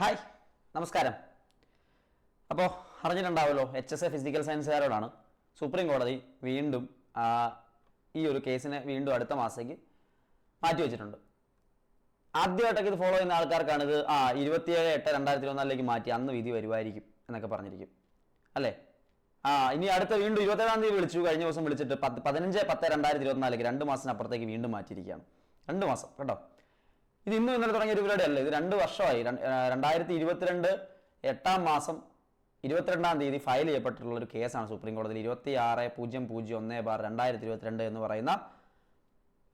Hi നമസ്കാരം. അപ്പോൾ അറിഞ്ഞിട്ടുണ്ടാവുമല്ലോ എച്ച് എസ് എ ഫിസിക്കൽ സയൻസുകാരോടാണ് സുപ്രീം കോടതി വീണ്ടും ഈ ഒരു കേസിനെ വീണ്ടും അടുത്ത മാസത്തേക്ക് മാറ്റി വെച്ചിട്ടുണ്ട്. ആദ്യമായിട്ടൊക്കെ ഇത് ഫോളോ ചെയ്യുന്ന ആൾക്കാർക്കാണ് ഇത് ആ ഇരുപത്തിയേഴ് എട്ട് രണ്ടായിരത്തി ഇരുപത്തിനാലിലേക്ക് മാറ്റി അന്ന് വിധി വരുമായിരിക്കും എന്നൊക്കെ പറഞ്ഞിരിക്കും. അല്ലേ? ആ ഇനി അടുത്ത വീണ്ടും ഇരുപത്തേഴാം തീയതി വിളിച്ചു കഴിഞ്ഞ ദിവസം വിളിച്ചിട്ട് പത്ത് പതിനഞ്ച് പത്ത് രണ്ടായിരത്തി ഇരുപത്തിനാലേക്ക് രണ്ട് മാസത്തിനപ്പുറത്തേക്ക് വീണ്ടും മാറ്റിയിരിക്കുകയാണ്. രണ്ട് മാസം കേട്ടോ? ഇത് ഇന്നും ഇന്നലെ തുടങ്ങിയ ഒരു പരിപാടിയല്ല. ഇത് രണ്ട് വർഷമായി. രണ്ടായിരത്തി ഇരുപത്തിരണ്ട് എട്ടാം മാസം ഇരുപത്തിരണ്ടാം തീയതി ഫയൽ ചെയ്യപ്പെട്ടിട്ടുള്ള ഒരു കേസാണ് സുപ്രീം കോടതിയിൽ ഇരുപത്തി ആറ് പൂജ്യം പൂജ്യം ഒന്ന് ബാർ രണ്ടായിരത്തി ഇരുപത്തിരണ്ട് എന്ന് പറയുന്ന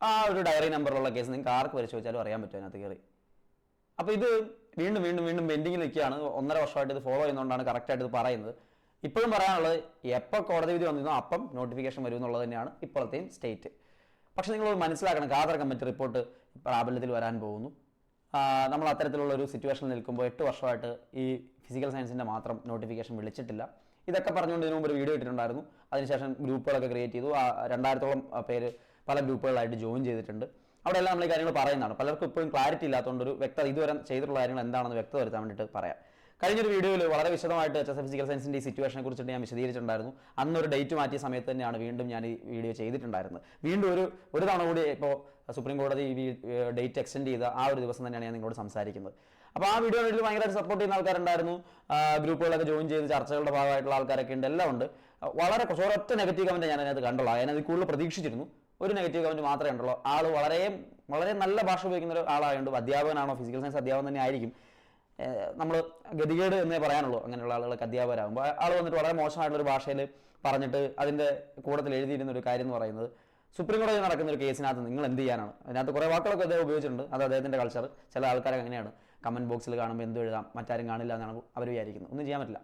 ആ ഒരു ഡയറി നമ്പറിലുള്ള കേസ് നിങ്ങൾക്ക് ആർക്ക് പരിശോധിച്ചാലും അറിയാൻ പറ്റും അതിനകത്ത് കയറി. അപ്പോൾ ഇത് വീണ്ടും വീണ്ടും വീണ്ടും പെൻഡിങ്ങിൽ നിൽക്കുകയാണ്. ഒന്നര വർഷമായിട്ട് ഇത് ഫോളോ ചെയ്യുന്നതുകൊണ്ടാണ് കറക്റ്റായിട്ട് ഇത് പറയുന്നത്. ഇപ്പോഴും പറയാനുള്ളത് എപ്പോൾ കോടതി വിധി വന്നിരുന്നോ അപ്പം നോട്ടിഫിക്കേഷൻ വരും എന്നുള്ളത് തന്നെയാണ് ഇപ്പോഴത്തെയും സ്റ്റേറ്റ് പക്ഷെ നിങ്ങളത് മനസ്സിലാക്കണം. ഖാദർ കമ്മിറ്റി റിപ്പോർട്ട് പ്രാബല്യത്തിൽ വരാൻ പോകുന്നു. നമ്മൾ അത്തരത്തിലുള്ള ഒരു സിറ്റുവേഷനിൽ നിൽക്കുമ്പോൾ എട്ട് വർഷമായിട്ട് ഈ ഫിസിക്കൽ സയൻസിന്റെ മാത്രം നോട്ടിഫിക്കേഷൻ വിളിച്ചിട്ടില്ല. ഇതൊക്കെ പറഞ്ഞുകൊണ്ട് ഇതിനു മുമ്പ് ഒരു വീഡിയോ ഇട്ടിട്ടുണ്ടായിരുന്നു. അതിനുശേഷം ഗ്രൂപ്പുകളൊക്കെ ക്രിയേറ്റ് ചെയ്തു. രണ്ടായിരത്തോളം പേര് പല ഗ്രൂപ്പുകളായിട്ട് ജോയിൻ ചെയ്തിട്ടുണ്ട്. അവിടെ എല്ലാം നമ്മൾ കാര്യങ്ങൾ പറയുന്നതാണ്. പലർക്കും ഇപ്പോഴും ക്ലാരിറ്റി ഇല്ലാത്തതുകൊണ്ട് ഒരു വ്യക്തത ഇതുവരെ ചെയ്തിട്ടുള്ള കാര്യങ്ങൾ എന്താണെന്ന് വ്യക്തത വരുത്താൻ വേണ്ടിയിട്ട് പറയാം. കഴിഞ്ഞൊരു വീഡിയോയിൽ വളരെ വിശദമായിട്ട് എച്ച് എസ് എഫ് ഫിസിക്കൽ സയൻസിന്റെ ഈ സിറ്റുവേഷനെ കുറിച്ചിട്ട് ഞാൻ വിശദീകരിച്ചിട്ടുണ്ടായിരുന്നു. അന്നൊരു ഡേറ്റ് മാറ്റിയ സമയത്ത് തന്നെയാണ് വീണ്ടും ഞാൻ ഈ വീഡിയോ ചെയ്തിട്ടുണ്ടായിരുന്നത്. വീണ്ടും ഒരു ഒരു തവണ കൂടി ഇപ്പോൾ സുപ്രീം കോടതി ഈ ഡേറ്റ് എക്സ്റ്റെൻഡ് ചെയ്ത ആ ഒരു ദിവസം തന്നെയാണ് ഞാൻ നിങ്ങളോട് സംസാരിക്കുന്നത്. അപ്പോൾ ആ വീഡിയോ വീട്ടിൽ ഭയങ്കരമായിട്ട് സപ്പോർട്ട് ചെയ്യുന്ന ആൾക്കാരുണ്ടായിരുന്നു. ഗ്രൂപ്പുകളൊക്കെ ജോയിൻ ചെയ്ത് ചർച്ചകളുടെ ഭാഗമായിട്ടുള്ള ആൾക്കാരൊക്കെ ഉണ്ട് എല്ലാം ഉണ്ട്. വളരെ ഒരൊറ്റ നെഗറ്റീവ് കമന്റ് ഞാൻ അതിനകത്ത് കണ്ടുള്ളൂ. അതിനകത്ത് കൂടുതൽ പ്രതീക്ഷിച്ചിരുന്നു. ഒരു നെഗറ്റീവ് കമന്റ് മാത്രമേ ഉണ്ടുള്ളൂ ആൾ വളരെ വളരെ നല്ല ഭാഷ ഉപയോഗിക്കുന്ന ഒരു ആളായതുകൊണ്ട് അധ്യാപകനാണോ ഫിസിക്കൽ സയൻസ് അധ്യാപകൻ തന്നെ ആയിരിക്കും. നമ്മൾ ഗതികേട് എന്നേ പറയാനുള്ളൂ അങ്ങനെയുള്ള ആളുകൾക്ക് അധ്യാപകരാകുമ്പോൾ ആൾ വന്നിട്ട് വളരെ മോശമായിട്ടുള്ള ഒരു ഭാഷയിൽ പറഞ്ഞിട്ട് അതിന്റെ കൂടത്തിൽ എഴുതിയിരുന്ന ഒരു കാര്യം എന്ന് പറയുന്നത് സുപ്രീം കോടതി നടക്കുന്ന ഒരു കേസിനകത്ത് നിങ്ങൾ എന്ത് ചെയ്യാനാണ്? അതിനകത്ത് കുറേ വാക്കുകളൊക്കെ അദ്ദേഹം ഉപയോഗിച്ചിട്ടുണ്ട്. അത് അദ്ദേഹത്തിന്റെ കൾച്ചർ ചില ആൾക്കാരൊക്കെ അങ്ങനെയാണ്. കമന്റ് ബോക്സിൽ കാണുമ്പോൾ എന്ത് എഴുതാം? മറ്റാരും കാണില്ല എന്നാണ് അവർ വിചാരിക്കുന്നത്. ഒന്നും ചെയ്യാൻ പറ്റില്ല.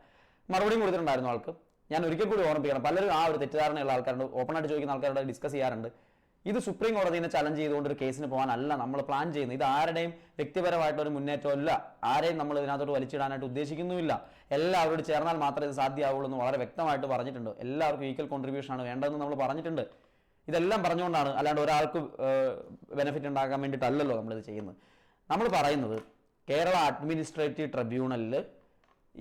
മറുപടിയും കൊടുത്തിട്ടുണ്ടായിരുന്നു ആൾക്ക്. ഞാൻ ഒരിക്കൽ കൂടി ഓർമ്മിപ്പിക്കണം. പലരും ആ ഒരു തെറ്റിദ്ധാരണയുള്ള ആൾക്കാരുണ്ട് ഓപ്പണായിട്ട് ചോദിക്കുന്ന ആൾക്കാരോട് ഡിസ്കസ് ചെയ്യാറുണ്ട്. ഇത് സുപ്രീം കോടതിനെ ചലഞ്ച് ചെയ്തുകൊണ്ട് ഒരു കേസിന് പോകാനല്ല നമ്മൾ പ്ലാൻ ചെയ്യുന്നത്. ഇത് ആരുടെയും വ്യക്തിപരമായിട്ടുള്ള ഒരു മുന്നേറ്റമല്ല. ആരെയും നമ്മൾ ഇതിനകത്തോട്ട് വലിച്ചിടാനായിട്ട് ഉദ്ദേശിക്കുന്നുമില്ല. എല്ലാവരോട് ചേർന്നാൽ മാത്രമേ ഇത് സാധ്യമാവുള്ളൂ എന്ന് വളരെ വ്യക്തമായിട്ട് പറഞ്ഞിട്ടുണ്ട്. എല്ലാവർക്കും ഈക്വൽ കോൺട്രിബ്യൂഷൻ ആണ് വേണ്ടതെന്ന് നമ്മൾ പറഞ്ഞിട്ടുണ്ട്. ഇതെല്ലാം പറഞ്ഞുകൊണ്ടാണ് അല്ലാണ്ട് ഒരാൾക്ക് ബെനിഫിറ്റ് ഉണ്ടാക്കാൻ വേണ്ടിയിട്ടല്ലല്ലോ നമ്മളിത് ചെയ്യുന്നത്. നമ്മൾ പറയുന്നത് കേരള അഡ്മിനിസ്ട്രേറ്റീവ് ട്രിബ്യൂണലിൽ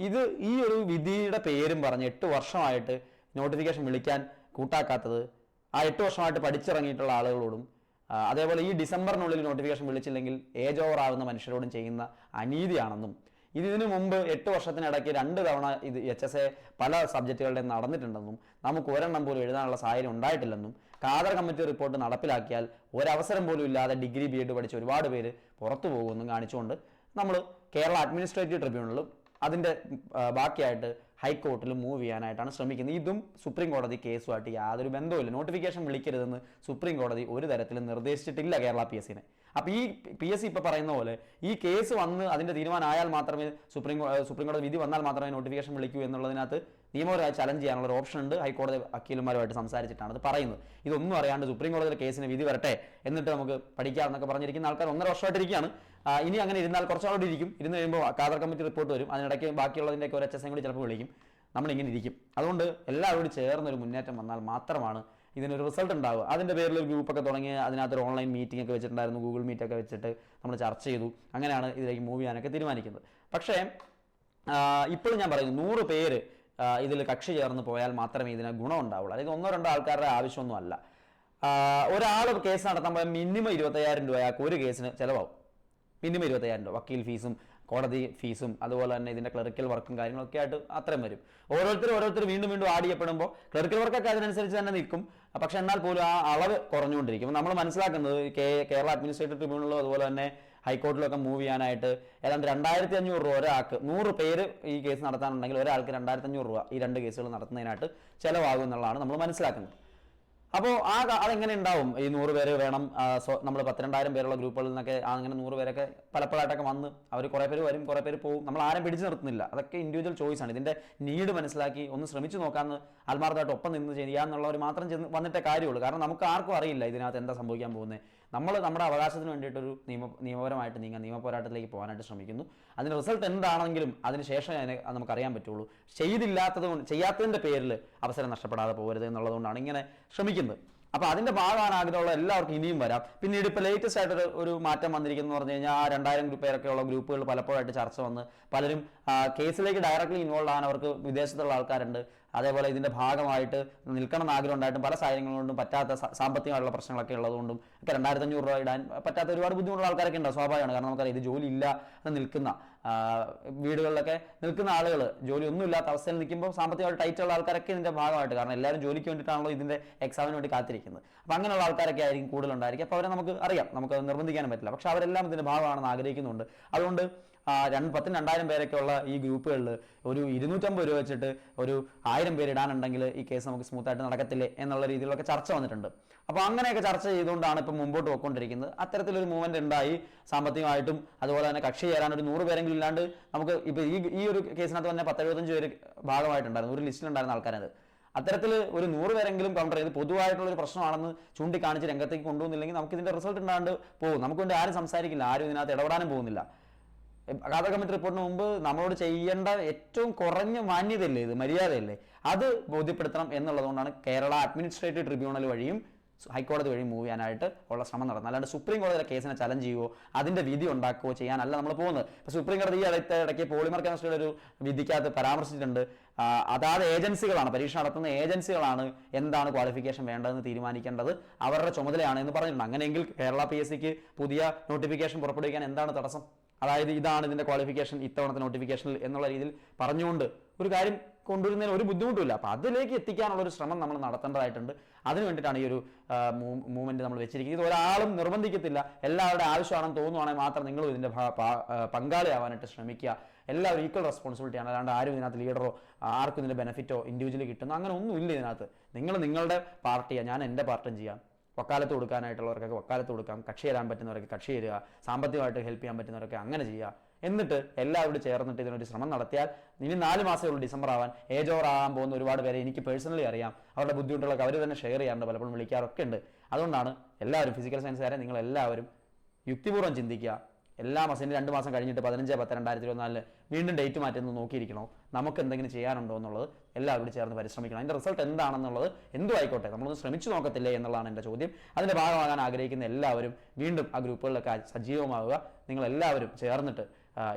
ഇത് ഈ ഒരു വിധിയുടെ പേരും പറഞ്ഞ് എട്ട് വർഷമായിട്ട് നോട്ടിഫിക്കേഷൻ വിളിക്കാൻ കൂട്ടാക്കാത്തത് ആ എട്ട് വർഷമായിട്ട് പഠിച്ചിറങ്ങിയിട്ടുള്ള ആളുകളോടും അതേപോലെ ഈ ഡിസംബറിനുള്ളിൽ നോട്ടിഫിക്കേഷൻ വിളിച്ചില്ലെങ്കിൽ ഏജ് ഓവർ ആവുന്ന മനുഷ്യരോടും ചെയ്യുന്ന അനീതിയാണെന്നും ഇത് ഇതിനു മുമ്പ് എട്ട് വർഷത്തിനിടയ്ക്ക് രണ്ട് തവണ ഇത് എച്ച് എസ് എ പല സബ്ജക്റ്റുകളുടെ നടന്നിട്ടുണ്ടെന്നും നമുക്ക് ഒരെണ്ണം പോലും എഴുതാനുള്ള സാഹചര്യം ഉണ്ടായിട്ടില്ലെന്നും കാദർ കമ്മിറ്റി റിപ്പോർട്ട് നടപ്പിലാക്കിയാൽ ഒരവസരം പോലും ഇല്ലാതെ ഡിഗ്രി ബി എഡ് പഠിച്ച ഒരുപാട് പേര് പുറത്തു പോകുമെന്നും കാണിച്ചുകൊണ്ട് നമ്മൾ കേരള അഡ്മിനിസ്ട്രേറ്റീവ് ട്രിബ്യൂണലും അതിന്റെ ബാക്കിയായിട്ട് ഹൈക്കോർട്ടിൽ മൂവ് ചെയ്യാനായിട്ടാണ് ശ്രമിക്കുന്നത്. ഇതും സുപ്രീം കോടതി കേസുമായിട്ട് യാതൊരു ബന്ധവുമില്ല. നോട്ടിഫിക്കേഷൻ വിളിക്കരുതെന്ന് സുപ്രീം കോടതി ഒരു തരത്തിലും നിർദ്ദേശിച്ചിട്ടില്ല കേരള പി എസ് അപ്പോൾ ഈ പി എസ് സി ഇപ്പോൾ പറയുന്ന പോലെ ഈ കേസ് വന്ന് അതിന്റെ തീരുമാനമായാൽ മാത്രമേ സുപ്രീം സുപ്രീം കോടതി വിധി വന്നാൽ മാത്രമേ നോട്ടിഫിക്കേഷൻ വിളിക്കൂ എന്നുള്ളതിനകത്ത് നിയമപരമായി ചലഞ്ച് ചെയ്യാനുള്ള ഒരു ഓപ്ഷൻ ഉണ്ട്. ഹൈക്കോടതി വക്കീലന്മാരുമായിട്ട് സംസാരിച്ചിട്ടാണ് അത് പറയുന്നത്. ഇതൊന്നും അറിയാണ്ട് സുപ്രീം കോടതിയിലെ കേസിന് വിധി വരട്ടെ എന്നിട്ട് നമുക്ക് പഠിക്കാമെന്നൊക്കെ പറഞ്ഞിരിക്കുന്ന ആൾക്കാർ ഒന്നര വർഷമായിട്ടിരിക്കുകയാണ്. ഇനി അങ്ങനെ ഇരുന്നാൽ കുറച്ചാളോട് ഇരിക്കും. ഇരുന്ന് കഴിയുമ്പോൾ കാദർ കമ്മിറ്റി റിപ്പോർട്ട് വരും. അതിനിടയ്ക്ക് ബാക്കിയുള്ളതിന്റെയൊക്കെ ഒരു എച്ച് എസ് കൂടി ചിലപ്പോൾ വിളിക്കും. നമ്മളിങ്ങനെ ഇരിക്കും. അതുകൊണ്ട് എല്ലാവരോടും ചേർന്നൊരു മുന്നേറ്റം വന്നാൽ മാത്രമാണ് ഇതിനൊരു റിസൾട്ട് ഉണ്ടാവുക. അതിന്റെ പേരിൽ ഒരു ഗ്രൂപ്പൊക്കെ തുടങ്ങി അതിനകത്തൊരു ഓൺലൈൻ മീറ്റിംഗ് ഒക്കെ വെച്ചിട്ടുണ്ടായിരുന്നു. ഗൂഗിൾ മീറ്റ് ഒക്കെ വെച്ചിട്ട് നമ്മൾ ചർച്ച ചെയ്തു. അങ്ങനെയാണ് ഇതിലേക്ക് മൂവ് ചെയ്യാനൊക്കെ തീരുമാനിക്കുന്നത്. പക്ഷേ ഇപ്പോഴും ഞാൻ പറയുന്നു നൂറ് പേര് ഇതിൽ കക്ഷി ചേർന്ന് പോയാൽ മാത്രമേ ഇതിന് ഗുണം ഉണ്ടാവുള്ളൂ. അല്ലെങ്കിൽ ഒന്നോ രണ്ടോ ആൾക്കാരുടെ ആവശ്യമൊന്നും അല്ല. ഒരാൾ കേസ് നടത്താൻ പോയാൽ മിനിമം ഇരുപത്തയ്യായിരം രൂപ ഒരു കേസിന് ചിലവാകും മിനിമം ഇരുപത്തയ്യായിരം രൂപ. വക്കീൽ ഫീസും കോടതി ഫീസും അതുപോലെ തന്നെ ഇതിന്റെ ക്ലറിക്കൽ വർക്കും കാര്യങ്ങളൊക്കെ ആയിട്ട് അത്രയും വരും. ഓരോരുത്തർ ഓരോരുത്തർ വീണ്ടും വീണ്ടും ആഡ് ചെയ്യപ്പെടുമ്പോൾ ക്ലറിക്കൽ വർക്കൊക്കെ അതിനനുസരിച്ച് തന്നെ നിൽക്കും. പക്ഷെ എന്നാൽ പോലും ആ അളവ് കുറഞ്ഞുകൊണ്ടിരിക്കും. നമ്മൾ മനസ്സിലാക്കുന്നത് കേരള അഡ്മിനിസ്ട്രേറ്റീവ് ട്രിബ്യൂണലോ അതുപോലെ തന്നെ ഹൈക്കോർട്ടിലൊക്കെ മൂവ് ചെയ്യാനായിട്ട് ഏതാണ്ട് രണ്ടായിരത്തി അഞ്ഞൂറ് രൂപ ഒരാൾക്ക് നൂറ് പേര് ഈ കേസ് നടത്താനുണ്ടെങ്കിൽ ഒരാൾക്ക് രണ്ടായിരത്തി അഞ്ഞൂറ് രൂപ ഈ രണ്ട് കേസുകൾ നടത്തുന്നതിനായിട്ട് ചിലവാകും എന്നുള്ളതാണ് നമ്മൾ മനസ്സിലാക്കുന്നത്. അപ്പോൾ ആ അതെങ്ങനെ ഉണ്ടാവും? ഈ നൂറ് പേര് വേണം നമ്മൾ പത്തിരണ്ടായിരം പേരുള്ള ഗ്രൂപ്പുകളിൽ നിന്നൊക്കെ അങ്ങനെ നൂറ് പേരൊക്കെ പലപ്പോഴായിട്ടൊക്കെ വന്ന് അവർ കുറേ പേര് വരും കുറേ പേര് പോകും നമ്മൾ ആരും പിടിച്ചു നിർത്തുന്നില്ല. അതൊക്കെ ഇൻഡിവിജ്വൽ ചോയ്സ് ആണ്. ഇതിന്റെ നീഡ് മനസ്സിലാക്കി ഒന്ന് ശ്രമിച്ചു നോക്കാമെന്ന് ആത്മാർത്ഥമായിട്ട് ഒപ്പം നിന്ന് ചെയ്യാന്നുള്ളവർ മാത്രം ചെന്ന് വന്നിട്ടേ കാര്യമുള്ളൂ. കാരണം നമുക്ക് ആർക്കും അറിയില്ല ഇതിനകത്ത് എന്താ സംഭവിക്കാൻ പോകുന്നത് നമ്മൾ നമ്മുടെ അവകാശത്തിന് വേണ്ടിയിട്ടൊരു നിയമ നിയമപരമായിട്ട് നീങ്ങാൻ നിയമ പോരാട്ടത്തിലേക്ക് പോകാനായിട്ട് ശ്രമിക്കുന്നു. അതിന്റെ റിസൾട്ട് എന്താണെങ്കിലും അതിന് ശേഷം അതിനെ അത് നമുക്കറിയാൻ പറ്റുള്ളൂ. ചെയ്തില്ലാത്തത് കൊണ്ട് ചെയ്യാത്തതിന്റെ പേരിൽ അവസരം നഷ്ടപ്പെടാതെ പോകരുത് എന്നുള്ളതുകൊണ്ടാണ് ഇങ്ങനെ ശ്രമിക്കുന്നത്. അപ്പോൾ അതിന്റെ ഭാഗമാണ് ആഗ്രഹമുള്ള എല്ലാവർക്കും ഇനിയും വരാം. പിന്നീട് ഇപ്പൊ ലേറ്റസ്റ്റ് ആയിട്ട് ഒരു- മാറ്റം വന്നിരിക്കുന്നു പറഞ്ഞു കഴിഞ്ഞാൽ ആ രണ്ടായിരം പേരൊക്കെയുള്ള ഗ്രൂപ്പുകൾ പലപ്പോഴായിട്ട് ചർച്ച വന്ന് പലരും കേസിലേക്ക് ഡയറക്റ്റ്ലി ഇൻവോൾവ് ആകാൻ അവർക്ക് വിദേശത്തുള്ള ആൾക്കാരുണ്ട്. അതേപോലെ ഇതിന്റെ ഭാഗമായിട്ട് നിൽക്കണം എന്ന് ആഗ്രഹം ഉണ്ടായിട്ടും പല സാഹചര്യങ്ങൾ കൊണ്ടും പറ്റാത്ത സാമ്പത്തികമായിട്ടുള്ള പ്രശ്നങ്ങളൊക്കെ ഉള്ളതുകൊണ്ടും ഒക്കെ രണ്ടായിരത്തി അഞ്ഞൂറ് രൂപ ഇടാൻ പറ്റാത്ത ഒരുപാട് ബുദ്ധിമുട്ടുള്ള ആൾക്കാരൊക്കെ ഉണ്ടാവും സ്വാഭാവികമാണ്. കാരണം നമുക്കറിയാം ഇത് ജോലി ഇല്ല എന്ന് നിൽക്കുന്ന വീടുകളിലൊക്കെ നിൽക്കുന്ന ആളുകൾ ജോലി ഒന്നും ഇല്ലാത്ത അവസ്ഥയിൽ നിൽക്കുമ്പോൾ സാമ്പത്തികമായിട്ട് ടൈറ്റ് ഉള്ള ആൾക്കാരൊക്കെ ഇതിന്റെ ഭാഗമായിട്ട് കാരണം എല്ലാവരും ജോലിക്ക് വേണ്ടിയിട്ടാണല്ലോ ഇതിന്റെ എക്സാമിന് വേണ്ടി കാത്തിരിക്കുന്നത്. അപ്പോൾ അങ്ങനെയുള്ള ആൾക്കാരൊക്കെ ആയിരിക്കും കൂടുതലുണ്ടായിരിക്കും. അപ്പോൾ അവരെ നമുക്ക് അറിയാം. നമുക്ക് നിർബന്ധിക്കാനും പറ്റില്ല. പക്ഷേ അവരെല്ലാം ഇതിന്റെ ഭാഗമാണെന്ന് ആഗ്രഹിക്കുന്നുണ്ട്. അതുകൊണ്ട് രണ്ട് പത്തിന് രണ്ടായിരം പേരൊക്കെ ഉള്ള ഈ ഗ്രൂപ്പുകളിൽ ഒരു ഇരുന്നൂറ്റമ്പത് രൂപ വെച്ചിട്ട് ഒരു ആയിരം പേര് ഇടാനുണ്ടെങ്കിൽ ഈ കേസ് നമുക്ക് സ്മൂത്തായിട്ട് നടക്കത്തില്ലേ എന്നുള്ള രീതിയിലൊക്കെ ചർച്ച വന്നിട്ടുണ്ട്. അപ്പോൾ അങ്ങനെയൊക്കെ ചർച്ച ചെയ്തുകൊണ്ടാണ് ഇപ്പം മുമ്പോട്ട് പോയിക്കൊണ്ടിരിക്കുന്നത്. അത്തരത്തിലൊരു മൂവ്മെന്റ് ഉണ്ടായി. സാമ്പത്തികമായിട്ടും അതുപോലെ തന്നെ കക്ഷി ചേരാൻ ഒരു നൂറ് പേരെങ്കിലും ഇല്ലാണ്ട് നമുക്ക് ഇപ്പോൾ ഈ ഈ ഒരു കേസിനകത്ത് തന്നെ പത്തെഴുപത്തഞ്ച് പേര് ഭാഗമായിട്ടുണ്ടായിരുന്നു. ഒരു ലിസ്റ്റിലുണ്ടായിരുന്ന ആൾക്കാരത്. അത്തരത്തിൽ ഒരു നൂറ് പേരെങ്കിലും കൗണ്ടർ ചെയ്ത് പൊതുവായിട്ടുള്ള ഒരു പ്രശ്നമാണെന്ന് ചൂണ്ടിക്കാണിച്ച് രംഗത്തേക്ക് കൊണ്ടുവന്നില്ലെങ്കിൽ നമുക്ക് ഇതിന്റെ റിസൾട്ട് ഉണ്ടാണ്ട് പോകും. നമുക്ക് വേണ്ടി ആരും സംസാരിക്കില്ല. ആരും ഇതിനകത്ത് ഇടപെടാനും പോകുന്നില്ല. ഖാദ കമ്മിറ്റി റിപ്പോർട്ടിന് മുമ്പ് നമ്മളോട് ചെയ്യേണ്ട ഏറ്റവും കുറഞ്ഞ മാന്യതയല്ലേ ഇത്? മര്യാദയല്ലേ? അത് ബോധ്യപ്പെടുത്തണം എന്നുള്ളതുകൊണ്ടാണ് കേരള അഡ്മിനിസ്ട്രേറ്റീവ് ട്രിബ്യൂണൽ വഴിയും ഹൈക്കോടതി വഴി മൂവ് ചെയ്യാനായിട്ട് ഉള്ള ശ്രമം നടന്നു അല്ലാണ്ട് സുപ്രീം കോടതിയിലെ കേസിനെ ചലഞ്ച് ചെയ്യുവോ അതിന്റെ വിധി ഉണ്ടാക്കുകയോ ചെയ്യാനല്ല നമ്മൾ പോകുന്നത്. ഇപ്പോൾ സുപ്രീം കോടതി ഈ അടുത്ത ഇടയ്ക്ക് പോളിമർ കെമിസ്ട്രിയുടെ ഒരു വിധിക്കകത്ത് പരാമർശിച്ചിട്ടുണ്ട്. അതാത് ഏജൻസികളാണ് പരീക്ഷ നടത്തുന്ന ഏജൻസികളാണ് എന്താണ് ക്വാളിഫിക്കേഷൻ വേണ്ടതെന്ന് തീരുമാനിക്കേണ്ടത് അവരുടെ ചുമതലയാണ് എന്ന് പറഞ്ഞിട്ടുണ്ട്. അങ്ങനെയെങ്കിൽ കേരള പി എസ് സിക്ക് പുതിയ നോട്ടിഫിക്കേഷൻ പുറപ്പെടുവിക്കാൻ എന്താണ് തടസ്സം? അതായത് ഇതാണ് ഇതിന്റെ ക്വാളിഫിക്കേഷൻ ഇത്തവണത്തെ നോട്ടിഫിക്കേഷനിൽ എന്നുള്ള രീതിയിൽ പറഞ്ഞുകൊണ്ട് ഒരു കാര്യം കൊണ്ടുവരുന്നതിന് ഒരു ബുദ്ധിമുട്ടില്ല അപ്പോൾ അതിലേക്ക് എത്തിക്കാനുള്ള ഒരു ശ്രമം നമ്മൾ നടത്തേണ്ടതായിട്ടുണ്ട്. അതിന് വേണ്ടിയിട്ടാണ് ഈ ഒരു മൂവ്മെന്റ് നമ്മൾ വെച്ചിരിക്കുന്നത്. ഇത് ഒരാളും നിർബന്ധിക്കത്തില്ല. എല്ലാവരുടെ ആവശ്യമാണെന്ന് തോന്നുവാണെങ്കിൽ മാത്രം നിങ്ങൾ ഇതിന്റെ പങ്കാളിയാവാനായിട്ട് ശ്രമിക്കുക. എല്ലാവരും ഈക്വൽ റെസ്പോൺസിബിലിറ്റി ആണ്. അല്ലാണ്ട് ആരും ഇതിനകത്ത് ലീഡറോ ആർക്കും ഇതിന്റെ ബെനിഫിറ്റോ ഇൻഡിവിജ്വലി കിട്ടുന്നു അങ്ങനെ ഒന്നും ഇല്ല ഇതിനകത്ത്. നിങ്ങൾ നിങ്ങളുടെ പാർട്ടിയാണ് ഞാൻ എന്റെ പാർട്ടിയും ചെയ്യാം. വക്കാലത്ത് കൊടുക്കാനായിട്ടുള്ളവർക്കൊക്കെ വക്കാലത്ത് കൊടുക്കാം കക്ഷി തരാൻ പറ്റുന്നവർക്ക് കക്ഷി തരിക സാമ്പത്തികമായിട്ട് ഹെൽപ്പ് ചെയ്യാൻ പറ്റുന്നവരൊക്കെ അങ്ങനെ ചെയ്യുക. എന്നിട്ട് എല്ലാവരും ചേർന്നിട്ട് ഇതിനൊരു ശ്രമം നടത്തിയാൽ ഇനി നാല് മാസമേ ഉള്ളൂ ഡിസംബർ ആവാൻ. ഏജ് ഓവർ പോകുന്ന ഒരുപാട് പേരെ എനിക്ക് പേഴ്സണലി അറിയാം. അവരുടെ ബുദ്ധിമുട്ടുകളൊക്കെ അവർ തന്നെ ഷെയർ ചെയ്യാറുണ്ട് പലപ്പോഴും വിളിക്കാറൊക്കെ ഉണ്ട്. അതുകൊണ്ടാണ് എല്ലാവരും ഫിസിക്കൽ സയൻസുകാരെ നിങ്ങൾ എല്ലാവരും യുക്തിപൂർവം ചിന്തിക്കുക. എല്ലാ മാസം രണ്ട് മാസം കഴിഞ്ഞിട്ട് പതിനഞ്ച് പത്ത് രണ്ടായിരത്തി ഇരുപത്തിനാലിൽ വീണ്ടും ഡേറ്റ് മാറ്റുന്നത് നോക്കിയിരിക്കണോ? നമുക്ക് എന്തെങ്കിലും ചെയ്യാനുണ്ടോ എന്നുള്ളത് എല്ലാവരും ചേർന്ന് പരിശ്രമിക്കണം. അതിന്റെ റിസൾട്ട് എന്താണെന്നുള്ളത് എന്തു ആയിക്കോട്ടെ. നമ്മളൊന്ന് ശ്രമിച്ചു നോക്കത്തില്ലേ എന്നുള്ളതാണ് എന്റെ ചോദ്യം. അതിന്റെ ഭാഗമാകാൻ ആഗ്രഹിക്കുന്ന എല്ലാവരും വീണ്ടും ആ ഗ്രൂപ്പുകളിലൊക്കെ സജീവമാവുക. നിങ്ങളെല്ലാവരും ചേർന്നിട്ട്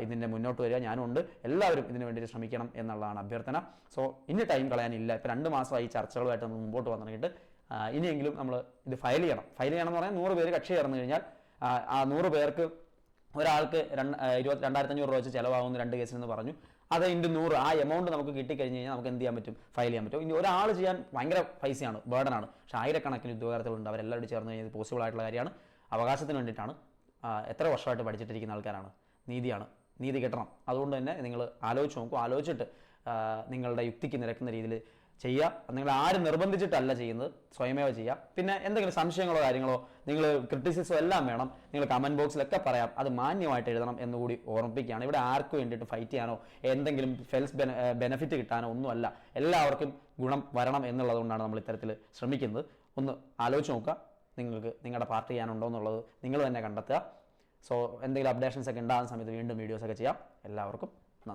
ഇതിന്റെ മുന്നോട്ട് വരിക. ഞാനും ഉണ്ട്. എല്ലാവരും ഇതിനു വേണ്ടി ശ്രമിക്കണം എന്നുള്ളതാണ് അഭ്യർത്ഥന. സോ ഇനി ടൈം കളയാനില്ല. ഇപ്പം രണ്ട് മാസമായി ചർച്ചകളുമായിട്ട് നമ്മൾ മുമ്പോട്ട് വന്നു തുടങ്ങിയിട്ട് ഇനിയെങ്കിലും നമ്മൾ ഇത് ഫയൽ ചെയ്യണം. ഫയൽ ചെയ്യണം എന്ന് പറഞ്ഞാൽ നൂറ് പേര് കക്ഷി ചേർന്ന് കഴിഞ്ഞാൽ ആ നൂറ് പേർക്ക് ഒരാൾക്ക് രണ്ട് ഇരുപത്തി രണ്ടായിരത്തി അഞ്ഞൂറ് രൂപ വെച്ച് ചിലവാകുന്ന രണ്ട് കേസിൽ എന്ന് പറഞ്ഞു. അത് ഇന്റു നൂറ്. ആ എമൗണ്ട് നമുക്ക് കിട്ടിക്കഴിഞ്ഞ് കഴിഞ്ഞാൽ നമുക്ക് എന്ത് ചെയ്യാൻ പറ്റും? ഫയൽ ചെയ്യാൻ പറ്റും. ഇനി ഒരാൾ ചെയ്യാൻ ഭയങ്കര പൈസയാണ് ബേർഡനാണ് പക്ഷേ ആയിരക്കണക്കിന് ഉദ്യോഗാർത്ഥികളുണ്ട്. അവരെല്ലാവരും ചേർന്ന് കഴിഞ്ഞാൽ പോസിബിൾ ആയിട്ടുള്ള കാര്യമാണ്. അവകാശത്തിന് വേണ്ടിയിട്ടാണ് എത്ര വർഷമായിട്ട് പഠിച്ചിട്ടിരിക്കുന്ന ആൾക്കാരാണ്. നീതിയാണ്. നീതി കിട്ടണം. അതുകൊണ്ട് തന്നെ നിങ്ങൾ ആലോചിച്ച് നോക്കൂ. ആലോചിച്ചിട്ട് നിങ്ങളുടെ യുക്തിക്ക് നിരക്കുന്ന രീതിയിൽ ചെയ്യുക. നിങ്ങൾ ആരും നിർബന്ധിച്ചിട്ടല്ല ചെയ്യുന്നത്. സ്വയമേവ ചെയ്യുക. പിന്നെ എന്തെങ്കിലും സംശയങ്ങളോ കാര്യങ്ങളോ നിങ്ങൾ ക്രിറ്റിസിസോ എല്ലാം വേണം. നിങ്ങൾ കമന്റ് ബോക്സിലൊക്കെ പറയാം. അത് മാന്യമായിട്ട് എഴുതണം എന്നുകൂടി ഓർമ്മിപ്പിക്കുകയാണ്. ഇവിടെ ആർക്കും വേണ്ടിയിട്ട് ഫൈറ്റ് ചെയ്യാനോ എന്തെങ്കിലും ഫെൽസ് ബെനിഫിറ്റ് കിട്ടാനോ ഒന്നുമല്ല. എല്ലാവർക്കും ഗുണം വരണം എന്നുള്ളതുകൊണ്ടാണ് നമ്മൾ ഇത്തരത്തിൽ ശ്രമിക്കുന്നത്. ഒന്ന് ആലോചിച്ച് നോക്കുക. നിങ്ങൾക്ക് നിങ്ങളുടെ പാർട്ടി ചെയ്യാനുണ്ടോ എന്നുള്ളത് നിങ്ങൾ തന്നെ കണ്ടെത്തുക. സോ എന്തെങ്കിലും അപ്ഡേഷൻസ് ഒക്കെ ഉണ്ടാകുന്ന സമയത്ത് വീണ്ടും വീഡിയോസ് ഒക്കെ ചെയ്യാം. എല്ലാവർക്കും